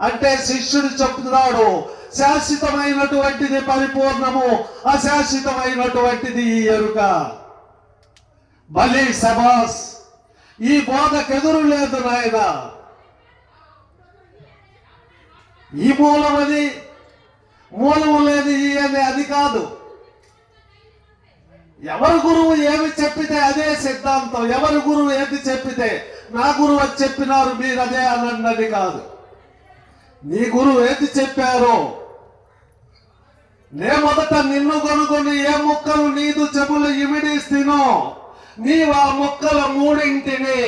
అంటే శిష్యుడు చెప్తున్నాడు శాశ్వతమైనటువంటిది పరిపూర్ణము అశాశ్వతమైనటువంటిది ఈ ఎరుక. బలి సబాస్ ఈ బోధకెదురు లేదు నాయన. ఈ మూలమది మూలము లేదు ఈ అని అది కాదు. ఎవరి గురువు ఏమి చెప్పితే అదే సిద్ధాంతం ఎవరి గురువు ఏది చెప్పితే నా గురువు అది చెప్పినారు మీరు అదే అన్నది కాదు. నీ గురువు ఏది చెప్పారో నే మొదట నిన్ను కొనుక్కొని ఏ మొక్కలు నీదు చెబులు ఇమిడిస్తేనో నీవు ఆ మొక్కల మూడింటిని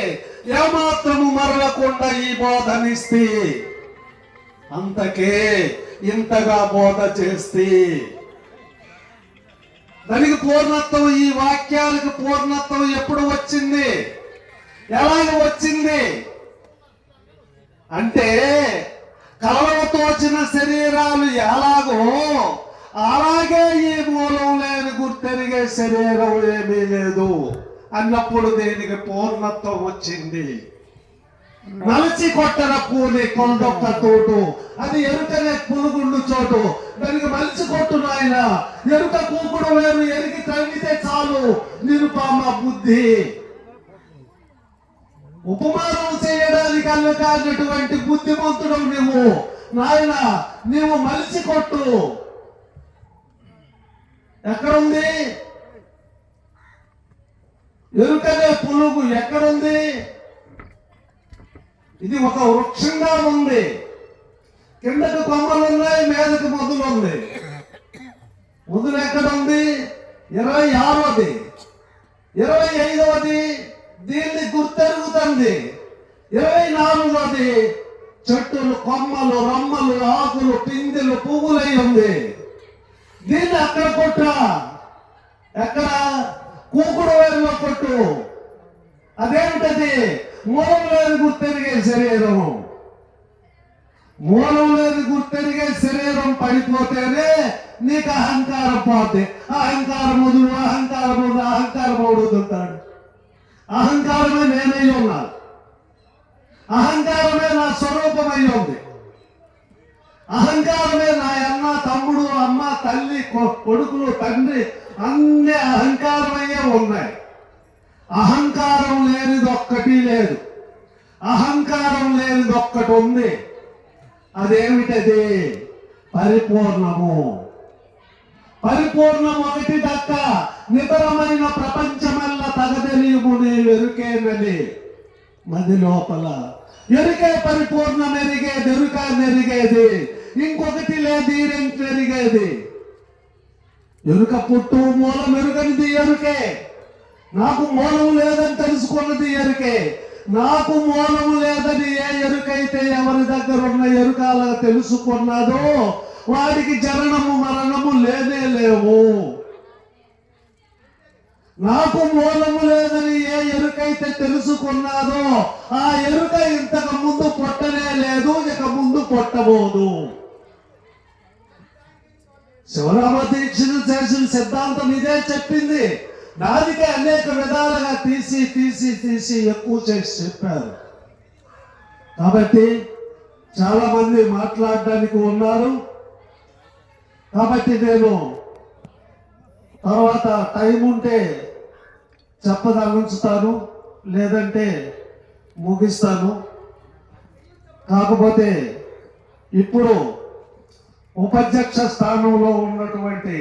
ఏమాత్రము మరలకుండా ఈ బోధనిస్తే అంతకే ఇంతగా బోధ చేస్తే. దానికి పూర్ణత్వం ఈ వాక్యాలకు పూర్ణత్వం ఎప్పుడు వచ్చింది? ఎలాగ వచ్చింది? అంటే కలవతోచిన శరీరాలు ఎలాగో అలాగే ఈ మూలం లేని గుర్తెరిగే శరీరం ఏమీ లేదు. అన్నప్పుడు దీనికి పూర్ణత్వం వచ్చింది. నలచి కొట్టన పూని కొండొక్క తోటు అది ఎరుకనే పులుగుండు చోటు. దానికి మలిచి కొట్టు నాయన ఎరుక కూకుడు వేరు ఎరిగి తగ్గితే చాలు. నిరుపామ బుద్ధి. ఉపమానం చేయడానికి అల్ల కానటువంటి బుద్ధిమంతుడు నువ్వు నాయన నీవు మలిసి కొట్టు. ఎక్కడుంది? ఎరుకనే పులుగు ఎక్కడుంది? ఇది ఒక వృక్షంగా ఉంది. కిందకు కొమ్మలు ఉన్నాయి మీదకు మొదలు ఉంది మొదలు ఎక్కడ ఉంది ఇరవై ఆరవది ఇరవై ఐదవది. దీన్ని ఉంది ఇరవై అది చెట్టులు కొమ్మలు రమ్మలు ఆకులు పిందెలు పువ్వులై ఉంది. దీన్ని అక్కడ కొట్ట? ఎక్కడ? కూకుడు వేరులో కొట్టు. అదేంటది? మూలం లేని గుర్తెరిగే శరీరం. మూలం లేని గుర్తెరిగే శరీరం పడిపోతేనే నీకు అహంకారం పోతే అహంకారం వదులు అహంకారం వదులు అహంకారం ఓడుతుంటాడు అహంకారమే నేనై ఉన్నాను అహంకారమే నా స్వరూపమై ఉంది. అహంకారమే నా అన్న తమ్ముడు అమ్మ తల్లి కొ- కొడుకులు తండ్రి అన్ని అహంకారమయ్యే ఉన్నాయి. అహంకారం లేనిది ఒక్కటి లేదు. అహంకారం లేనిది ఒక్కటి ఉంది. అదేమిటది? పరిపూర్ణము. పరిపూర్ణం దక్క నితరమైన ప్రపంచమల్ల తగదెలియము నీ ఎరుకేనని మది లోపల ఎరుకే పరిపూర్ణం ఎరిగేది ఎరుక నెరిగేది. ఇంకొకటి లేదు రెండు ఎరిగేది. ఎరుక పుట్టు మూలం ఎరుకనిది ఎరుకే. నాకు మూలం లేదని తెలుసుకున్నది ఎరుకే. నాకు మూలం లేదని ఏ ఎరుకైతే ఎవరి దగ్గర ఉన్న ఎరుకాల తెలుసుకున్నాదో వాడికి జననము మరణము లేనే లేవు. నాకు మూలము లేదని ఏ ఎరుకైతే తెలుసుకున్నాదో ఆ ఎరుక ఇంతకు ముందు పొట్టనే లేదు ఇక ముందు పొట్టబోదు. శివరామ దీక్షను చేసిన సిద్ధాంతం ఇదే చెప్పింది. నాదికే అనేక విధాలుగా తీసి తీసి తీసి ఎక్కువ చేసి చెప్పారు. కాబట్టి చాలా మంది మాట్లాడడానికి ఉన్నారు. కాబట్టి నేను తర్వాత టైం ఉంటే చెప్పదలుచుతాను లేదంటే ముగిస్తాను. కాకపోతే ఇప్పుడు ఉపాధ్యక్ష స్థానంలో ఉన్నటువంటి